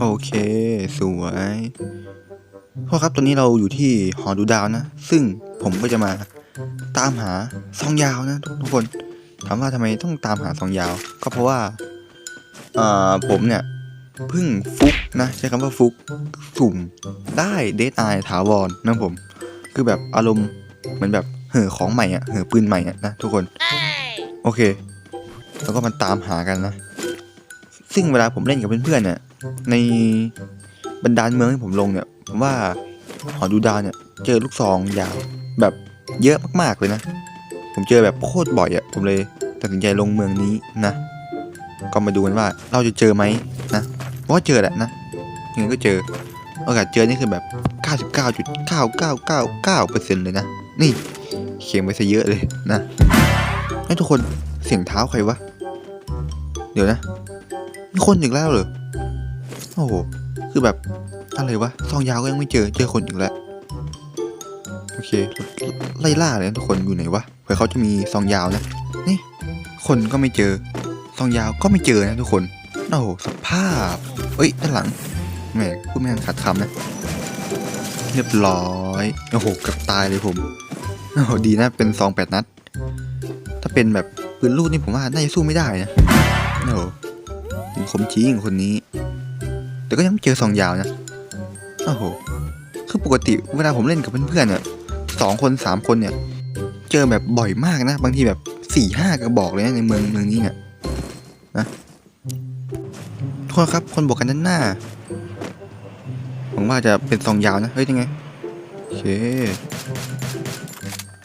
โอเค สวยพ่อครับตอนนี้เราอยู่ที่หอดูดาวนะ ซึ่งผมก็จะมาตามหาซองยาวนะ ทุกคน ถามว่าทำไมต้องตามหาซองยาว ก็เพราะว่าเอ่อผมเนี่ยเพิ่งฟุกนะใช้คำว่าฟุกสุ่มได้เดทไอถาวรนะผม คือแบบอารมณ์เหมือนแบบเห่อของใหม่อะเห่อปืนใหม่อะนะทุกคน โอเค แล้วก็มันตามหากันนะ ซึ่งเวลาผมเล่นกับเพื่อนๆเนี่ยในบรรดาเมืองที่ผมลงเนี่ยผมว่าหอดูดาวเนี่ย เจอลูกซองยาวแบบเยอะมากๆเลยนะ ผมเจอแบบโคตรบ่อยอะ่ะผมเลยตัดสินใจลงเมืองนี้นะ ก็มาดูกันว่าเราจะเจอไหมนะเพราะว่าเจอแหละนะยังไงก็เจอโอกาสเจอนี่คือแบบ 99.9999%เลยนะ นี่เขียนไปซะเยอะเลยนะให้ทุกคนเสียงเท้าใครวะ เดี๋ยวนะ มีคนอีกแล้วเหรอ โอ้โห คือแบบอะไรวะ ซองยาวก็ยังไม่เจอ เจอคนอีกแล้ว โอเค ไล่ล่าเลยนะทุกคน อยู่ไหนวะ เผื่อเขาจะมีซองยาวนะ นี่ คนก็ไม่เจอ ซองยาวก็ไม่เจอนะทุกคน โอ้โห สภาพ เอ้ย ด้านหลังแหมพูดไม่ทันขาดคำนะ เรียบร้อย โอ้โห เกือบตายเลยผม โอ้โห ดีนะ เป็นซองแปดนัด ถ้าเป็นแบบปืนลูกนี่ผมว่า น่าจะสู้ไม่ได้นะ โอ้โห คมจริงคนนี้ แต่ก็ยังไม่เจอซองยาวนะโอ้โหคือปกติเวลาผมเล่นกับเพื่อนๆเนี่ยสองคนสามคนเนี่ย เจอแบบบ่อยมากนะ บางทีแบบสี่ห้ากระบอกเลยนะในเมืองเมืองนี้เนี่ยนะทุกคนครับ คนบอกกันด้านหน้าผมว่าจะเป็นซองยาวนะเฮ้ยยังไงโอเค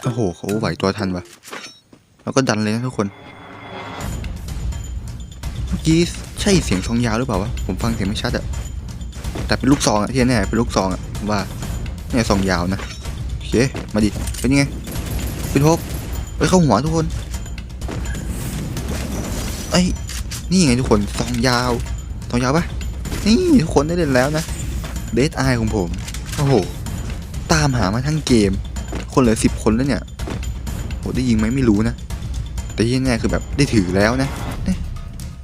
โอ้โหเขาไหวตัวทันวะแล้วก็ดันเลยนะทุกคน มื่อกี้ใช่เสียงซองยาวหรือเปล่าวะ ผมฟังเสียงไม่ชัดอะแต่เป็นลูกซองอะที่แน่เป็นลูกซองอะว่าเนี่ยซองยาวนะโอเคมาดิ เป็นยังไง เป็นพกไปเข้าหัวทุกคนเอ้นี่ไงทุกคนซองยาวซองยาวปะนี่ทุกคนได้เล่นแล้วนะเดทไอของผม โอ้โห ตามหามาทั้งเกม คนเหลือสิบคนแล้วเนี่ยโหได้ยิงไหมไม่รู้นะ แต่ที่แน่คือแบบได้ถือแล้วนะ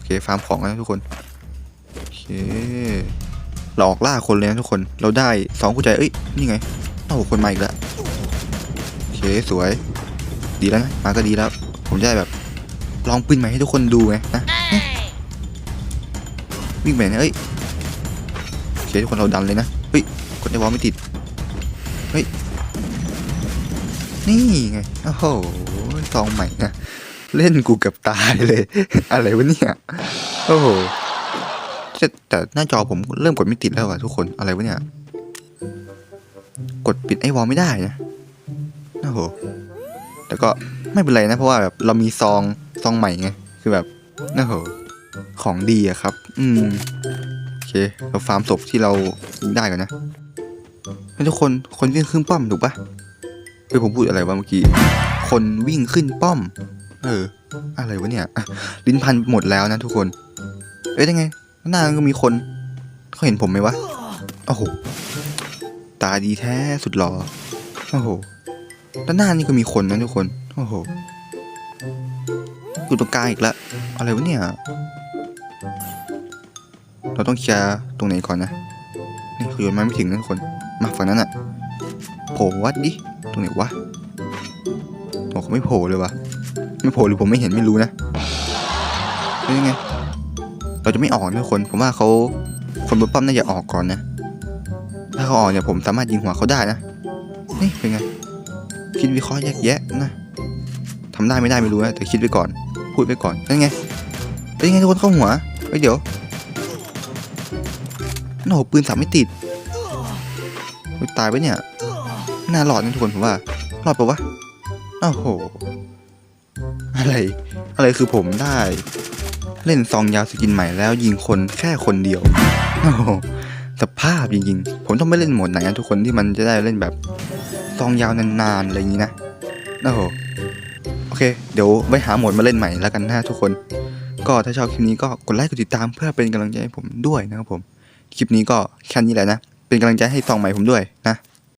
เคฟาร์มของกันนะทุกคนโอเคเราอกล่าคนเลยนะทุกคน เราได้สองกุญแจเอ้ยนี่ไงโอ้โหคนมาอีกแล้วโอเคสวย ดีแล้วนะมาก็ดีแล้ว ผมจะได้แบบ ลองปืนใหม่ให้ทุกคนดูไงนะวิ่งไปไหนเอ้ยโอเคทุกคนเราดันเลยนะเฮ้ยกดไอ้วอลไม่ติดเฮ้ยนี่ไงโอ้โหซองใหม่นะ เล่นกูเกือบตายเลย อะไรวะเนี่ย โอ้โหแต่หน้าจอผมเริ่มกดไม่ติดแล้วอะทุกคนอะไรวะเนี่ย กดปิดไอ้วอลไม่ได้นะโอ้โหแต่ก็ไม่เป็นไรนะ เพราะว่าแบบเรามีซองซองใหม่ไง คือแบบโอ้โหของดีอะครับ อืมโอเค เราฟาร์มศพที่เราได้กันนะให้ทุกคนคนวิ่งขึ้นป้อมถูกปะเอ้ยผมพูดอะไรวะเมื่อกี้ คนวิ่งขึ้นป้อม เออ อะไรวะเนี่ยลิ้นพันหมดแล้วนะทุกคน เอ้ยยังไง หน้าก็มีคน เขาเห็นผมไหมวะ โอ้โห ตาดีแท้สุดหล่อ โอ้โห ด้านหน้านี่ก็มีคนนะทุกคน โอ้โหอยู่ตรงกลางอีกแล้ว อะไรวะเนี่ย เราต้องเคลียร์ตรงไหนก่อนนะ นี่คือโยนม้ไม่ถึงนะทุกคน มาฝั่งนั้นอะโผล่วัดดิ ตรงไหนวะโอ้เขาไม่โผล่เลยวะ ไม่โผล่หรือผมไม่เห็นไม่รู้นะเป็นยังไงเราจะไม่ออกนะคน ผมว่าเขาคนบนป้อมน่าจะออกก่อนนะ ถ้าเขาออกเนี่ยผมสามารถยิงหัวเขาได้นะนี่เป็นไง คิดวิเคราะห์แยกแยะนะทำได้ไม่ได้ไม่รู้นะแต่คิดไว้ก่อน พูดไว้ก่อนเป็นไงเป็นยังไงทุกคนเข้าหัวเฮ้ยเดี๋ยวโอ้โหปืนสามไม่ติดตายไปเนี่ยน่ารอดนะทุกคนผมว่ารอดปะวะโอ้โห อะไร อะไรคือผมได้ เล่นซองยาวสกินใหม่แล้วยิงคนแค่คนเดียวโอ้สภาพจริงๆ ผมต้องไม่เล่นโหมดไหนนะทุกคนที่มันจะได้เล่นแบบซองยาวนานๆอะไรอย่างนี้นะโอ้โหโอเค เดี๋ยวไปหาโหมดมาเล่นใหม่แล้วกันนะทุกคน ก็ถ้าชอบคลิปนี้ก็กดไลค์กดติดตามเพื่อเป็นกำลังใจให้ผมด้วยนะครับผม คลิปนี้ก็แค่นี้แหละนะ เป็นกำลังใจให้ซองใหม่ผมด้วยนะ